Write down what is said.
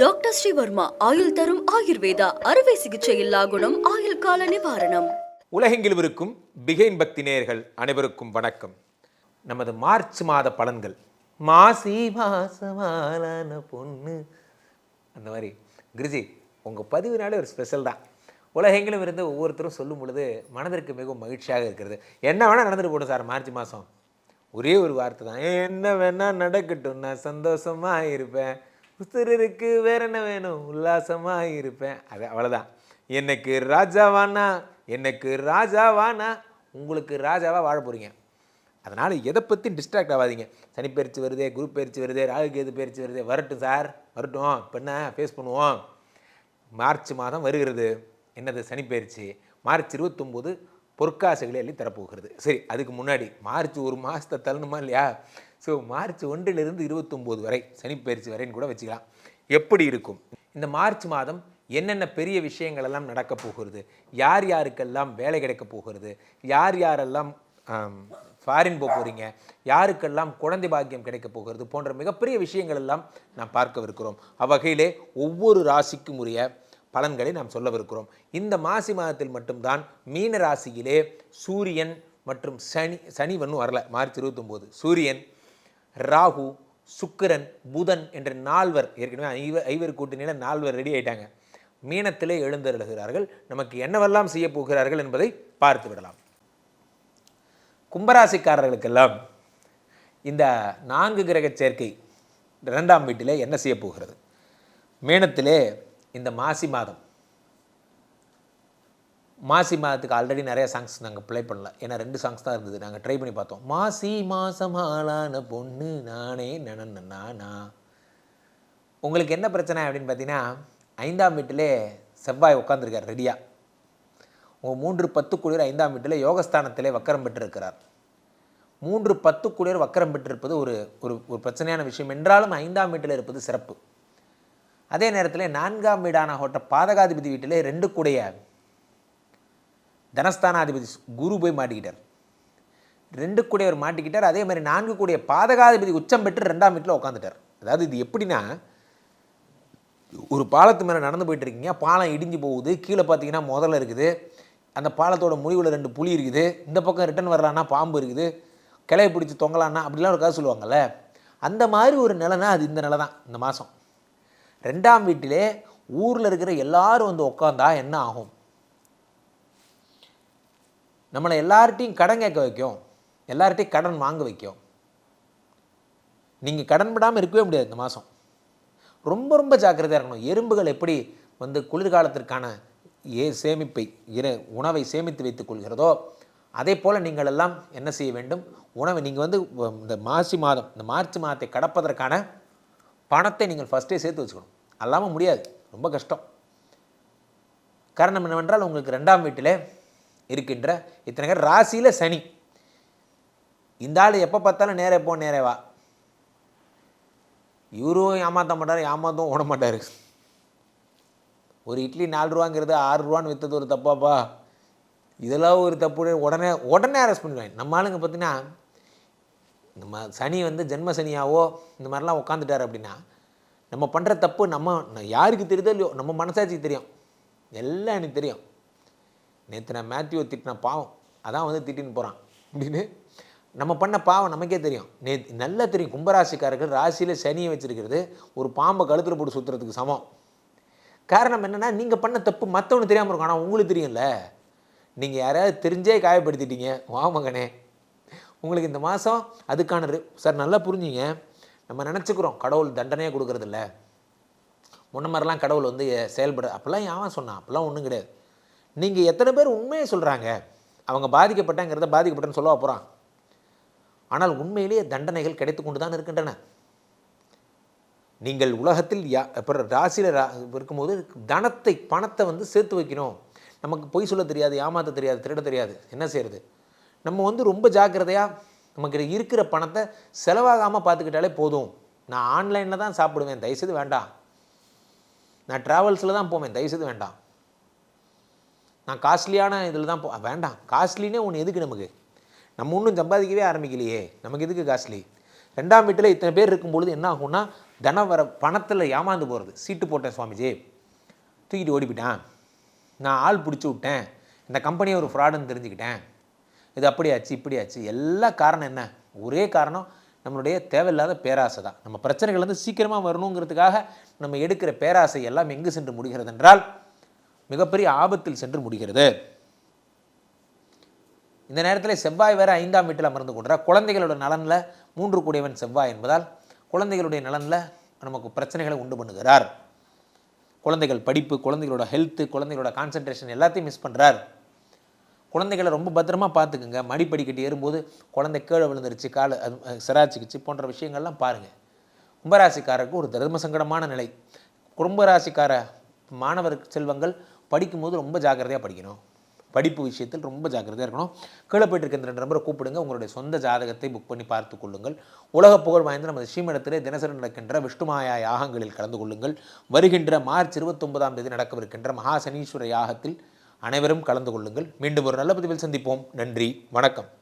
Doctor Sreevarma ஆயுள் தரும் ஆயுர்வேதா அறுவை சிகிச்சை இல்லா குணம் ஆயுள் கால நிவாரணம். உலகெங்கிலும் இருக்கும் பிகைன் பக்தி நேயர்கள் அனைவருக்கும் வணக்கம். நமது மார்ச் மாத பலன்கள். மாசி மாசமான பொண்ணு. அந்த மாதிரி கிரிஜி உங்கள் பதிவுனாலே ஒரு ஸ்பெஷல் தான். உலகெங்கிலும் இருந்து ஒவ்வொருத்தரும் சொல்லும் பொழுது மனதிற்கு மிகவும் மகிழ்ச்சியாக இருக்கிறது. என்ன வேணால் நடந்துட்டு போடும் சார் மார்ச் மாதம் ஒரே ஒரு வார்த்தை தான். என்ன வேணால் நடக்கட்டும் நான் சந்தோஷமாக இருப்பேன். உசுருக்கு வேற என்ன வேணும்? உல்லாசமாக இருப்பேன் அது அவ்வளோதான் எனக்கு ராஜாவானா எனக்கு ராஜாவானா உங்களுக்கு ராஜாவாக வாழ போகிறீங்க அதனால் எதை பற்றி டிஸ்ட்ராக்ட் ஆகாதீங்க. சனி பயிற்சி வருதே குரு பயிற்சி வருதே ராகு கேது பயிற்சி வருதே வரட்டும் சார் வரட்டும். இப்போ என்ன? ஃபேஸ் பண்ணுவோம். மார்ச் மாதம் வருகிறது. என்னது? சனி பயிற்சி. மார்ச் இருபத்தொம்போது பொற்காசுகளை அள்ளி தரப்போகிறது. சரி அதுக்கு முன்னாடி மார்ச் ஒரு மாதத்தை தள்ளணுமா இல்லையா? ஸோ மார்ச் ஒன்றிலிருந்து இருபத்தொம்போது வரை சனி பயிற்சி வரைன்னு கூட வச்சுக்கலாம். எப்படி இருக்கும்? இந்த மார்ச் மாதம் என்னென்ன பெரிய விஷயங்கள் எல்லாம் நடக்க போகிறது? யார் யாருக்கெல்லாம் வேலை கிடைக்க போகிறது? யார் யாரெல்லாம் ஃபாரின் போக போகிறீங்க யாருக்கெல்லாம் குழந்தை பாக்கியம் கிடைக்க போகிறது? போன்ற மிகப்பெரிய விஷயங்கள் எல்லாம் நாம் பார்க்கவிருக்கிறோம். அவ்வகையிலே ஒவ்வொரு ராசிக்கும் உரிய பலன்களை நாம் சொல்லவிருக்கிறோம். இந்த மாசி மாதத்தில் மட்டும்தான் மீன ராசியிலே சூரியன் மற்றும் சனி சனி ஒன்றும் வரல மார்ச் இருபத்தொம்போது. சூரியன் ராகு சுக்கிரன் புதன் என்ற நால்வர் ஏற்கனவே ஐவர் ஐவர் கூட்டணியில் நால்வர் ரெடி ஆயிட்டாங்க. மீனத்திலே எழுந்தருளுகிறார்கள். நமக்கு என்னவெல்லாம் செய்ய போகிறார்கள் என்பதை பார்த்து விடலாம். கும்பராசிக்காரர்களுக்கெல்லாம் இந்த நான்கு கிரக சேர்க்கை இரண்டாம் வீட்டிலே என்ன செய்ய போகிறது? இந்த மாசி மாதம். மாசி மாதத்துக்கு ஆல்ரெடி நிறைய சாங்ஸ் நாங்கள் ப்ளே பண்ணல. ஏன்னா ரெண்டு சாங்ஸ் தான் இருந்தது. நாங்கள் ட்ரை பண்ணி பார்த்தோம். மாசி மாசம் ஆளான பொண்ணு நானே நனன்னா உங்களுக்கு என்ன பிரச்சனை அப்படின்னு பார்த்தீங்கன்னா ஐந்தாம் வீட்டிலே செவ்வாய் உட்காந்துருக்கார் ரெடியாக உங்கள் மூன்று பத்து குளிர் ஐந்தாம் வீட்டில் யோகஸ்தானத்திலே வக்கரம் பெற்றிருக்கிறார். மூன்று பத்து குளிர் வக்கரம் பெற்றிருப்பது ஒரு ஒரு ஒரு பிரச்சனையான விஷயம். என்றாலும் ஐந்தாம் வீட்டில் இருப்பது சிறப்பு. அதே நேரத்தில் நான்காம் வீடான ஹோட்ட பாதகாதிபதி வீட்டிலே ரெண்டு கூடைய தனஸ்தானாதிபதி குரு போய் மாட்டிக்கிட்டார். ரெண்டு கூடையவர் மாட்டிக்கிட்டார். அதே மாதிரி நான்கு கூடிய பாதகாதிபதி உச்சம் பெற்று ரெண்டாம் வீட்டில் உட்காந்துட்டார் அதாவது இது எப்படின்னா ஒரு பாலத்து மேலே நடந்து போயிட்டு இருக்கீங்க பாலம் இடிஞ்சு போகுது. கீழே பார்த்தீங்கன்னா முதல்ல இருக்குது. அந்த பாலத்தோட முடிவில் ரெண்டு புலி இருக்குது. இந்த பக்கம் ரிட்டன் வரலான்னா பாம்பு இருக்குது. கிளைய பிடிச்சி தொங்கலான்னா அப்படிலாம் ஒரு கதை சொல்லுவாங்கல்ல. அந்த மாதிரி ஒரு நிலைனா அது இந்த நிலை தான் இந்த மாதம் ரெண்டாம் வீட்டிலே ஊரில் இருக்கிற எல்லாரும் வந்து உட்காந்தா என்ன ஆகும்? நம்மளை எல்லார்ட்டையும் கடன் கேட்க வைக்கும். எல்லார்ட்டையும் கடன் வாங்க வைக்கும். நீங்கள் கடன் படாமல் இருக்கவே முடியாது இந்த மாதம் ரொம்ப ரொம்ப ஜாக்கிரதையாக இருக்கணும். எறும்புகள் எப்படி வந்து குளிர்காலத்திற்கான ஏ சேமிப்பை இர உணவை சேமித்து வைத்துக் கொள்கிறதோ அதே போல் நீங்கள் எல்லாம் என்ன செய்ய வேண்டும்? உணவை நீங்கள் வந்து இந்த மாசி மாதம் இந்த மார்ச் மாதத்தை கடப்பதற்கான பணத்தை நீங்கள் ஃபஸ்ட்டே சேர்த்து வச்சுக்கணும். அல்லாமல் முடியாது. ரொம்ப கஷ்டம். காரணம் என்னவென்றால் உங்களுக்கு ரெண்டாம் வீட்டில் இருக்கின்ற இத்தனை பேர் ராசியில் சனி. இந்த ஆள் எப்போ பார்த்தாலும் நேரே போ நேரே வா. இவரும் ஏமாற்ற மாட்டார் ஏமாத்தவும் ஓட மாட்டார். ஒரு இட்லி நாலு ரூபாங்கிறது ஆறு ரூபான்னு விற்றது ஒரு தப்பாப்பா. இதெல்லாம் ஒரு தப்பு. உடனே உடனே அரெஸ்ட் பண்ணிடுவேன் நம்ம ஆளுங்க பார்த்தீங்கன்னா இந்த மா சனி வந்து ஜென்ம சனியாவோ இந்த மாதிரிலாம் உட்காந்துட்டார் அப்படின்னா நம்ம பண்ணுற தப்பு நம்ம யாருக்கு தெரியுதோ இல்லையோ நம்ம மனசாட்சிக்கு தெரியும். எல்லாம் எனக்கு தெரியும். நேற்று நான் மேத்யூவை திட்டின பாவம் அதான் வந்து திட்டின்னு போகிறான் அப்படின்னு நம்ம பண்ண பாவம் நமக்கே தெரியும். நே நல்லா தெரியும். கும்பராசிக்காரர்கள் ராசியில் சனியை வச்சுருக்கிறது ஒரு பாம்பை கழுத்தில் போட்டு சுற்றுறதுக்கு சமம். காரணம் என்னென்னா நீங்கள் பண்ண தப்பு மற்றவனுக்கு தெரியாமல் இருக்கும். ஆனால் உங்களுக்கு தெரியும்ல. நீங்கள் யாராவது தெரிஞ்சே காயப்படுத்திட்டீங்க. வா மகனே. உங்களுக்கு இந்த மாதம் அதுக்கான சார் நல்லா புரிஞ்சுங்க. நம்ம நினச்சிக்கிறோம் கடவுள் தண்டனையாக கொடுக்குறதில்ல. முன்ன மாதிரிலாம் கடவுள் வந்து செயல்பட அப்போல்லாம் யாவன் சொன்னான். அப்போல்லாம் ஒன்றும் கிடையாது. நீங்கள் எத்தனை பேர் உண்மையை சொல்கிறாங்க அவங்க பாதிக்கப்பட்டாங்கிறத பாதிக்கப்பட்டேன்னு சொல்ல போகிறான் ஆனால் உண்மையிலேயே தண்டனைகள் கிடைத்து கொண்டு தான் இருக்கின்றன. நீங்கள் உலகத்தில் யா அப்புறம் ராசியில் ரா இருக்கும்போது தனத்தை பணத்தை வந்து சேர்த்து வைக்கணும். நமக்கு பொய் சொல்ல தெரியாது ஏமாற்ற தெரியாது திருட தெரியாது. என்ன செய்கிறது நம்ம வந்து ரொம்ப ஜாக்கிரதையாக நமக்கு இருக்கிற பணத்தை செலவாகாமல் பார்த்துக்கிட்டாலே போதும். நான் ஆன்லைனில் தான் சாப்பிடுவேன். தயவுசெய்து வேண்டாம். நான் ட்ராவல்ஸில் தான் போவேன். தயவுசெய்து வேண்டாம். நான் காஸ்ட்லியான இதில் தான் போ வேண்டாம். காஸ்ட்லினே ஒன்று எதுக்கு நமக்கு? நம்ம ஒன்றும் சம்பாதிக்கவே ஆரம்பிக்கலையே. நமக்கு எதுக்கு காஸ்ட்லி ரெண்டாம் வீட்டில் இத்தனை பேர் இருக்கும் பொழுது என்ன ஆகும்னா தன வர பணத்தில் ஏமாந்து போகிறது சீட்டு போட்டேன் சுவாமிஜி. தூக்கிட்டு ஓடிப்பிட்டான் நான் ஆள் பிடிச்சி விட்டேன். இந்த கம்பெனியை ஒரு ஃப்ராடுன்னு தெரிஞ்சுக்கிட்டேன். இது அப்படியாச்சு இப்படியாச்சு எல்லா காரணம் என்ன? ஒரே காரணம் நம்மளுடைய தேவையில்லாத பேராசை தான். நம்ம பிரச்சனைகள் வந்து சீக்கிரமாக வரணுங்கிறதுக்காக நம்ம எடுக்கிற பேராசை எல்லாம் எங்கு சென்று முடிகிறது என்றால் மிகப்பெரிய ஆபத்தில் சென்று முடிகிறது. இந்த நேரத்தில் செவ்வாய் வேறு ஐந்தாம் வீட்டில் அமர்ந்து கொண்டார் குழந்தைகளோட நலனில் மூன்று கூடியவன் செவ்வாய் என்பதால் குழந்தைகளுடைய நலனில் நமக்கு பிரச்சனைகளை உண்டு பண்ணுகிறார். குழந்தைகள் படிப்பு குழந்தைகளோட ஹெல்த்து குழந்தைகளோட கான்சன்ட்ரேஷன் எல்லாத்தையும் மிஸ் பண்ணுறார் குழந்தைகளை ரொம்ப பத்திரமா பார்த்துக்குங்க. மடி ஏறும்போது குழந்தை கீழே விழுந்துருச்சு கால் அது சிராச்சிக்குச்சு போன்ற விஷயங்கள்லாம் பாருங்கள் கும்பராசிக்காரருக்கு ஒரு தர்ம சங்கடமான நிலை. கும்பராசிக்கார மாணவர் செல்வங்கள் படிக்கும்போது ரொம்ப ஜாக்கிரதையாக படிக்கணும். படிப்பு விஷயத்தில் ரொம்ப ஜாக்கிரதையாக இருக்கணும். கீழே போயிட்டு இருக்க இந்த நம்பரை கூப்பிடுங்க. உங்களுடைய சொந்த ஜாதகத்தை புக் பண்ணி பார்த்து கொள்ளுங்கள். உலக புகழ் வாய்ந்த நமது ஸ்ரீமடத்திலே தினசரி நடக்கின்ற விஷ்ணுமாயா யாகங்களில் கலந்து கொள்ளுங்கள். வருகின்ற மார்ச் இருபத்தொன்பதாம் தேதி நடக்கவிருக்கின்ற மகா சனீஸ்வர யாகத்தில் அனைவரும் கலந்து கொள்ளுங்கள். மீண்டும் ஒரு நல்ல பதிவில் சந்திப்போம். நன்றி. வணக்கம்.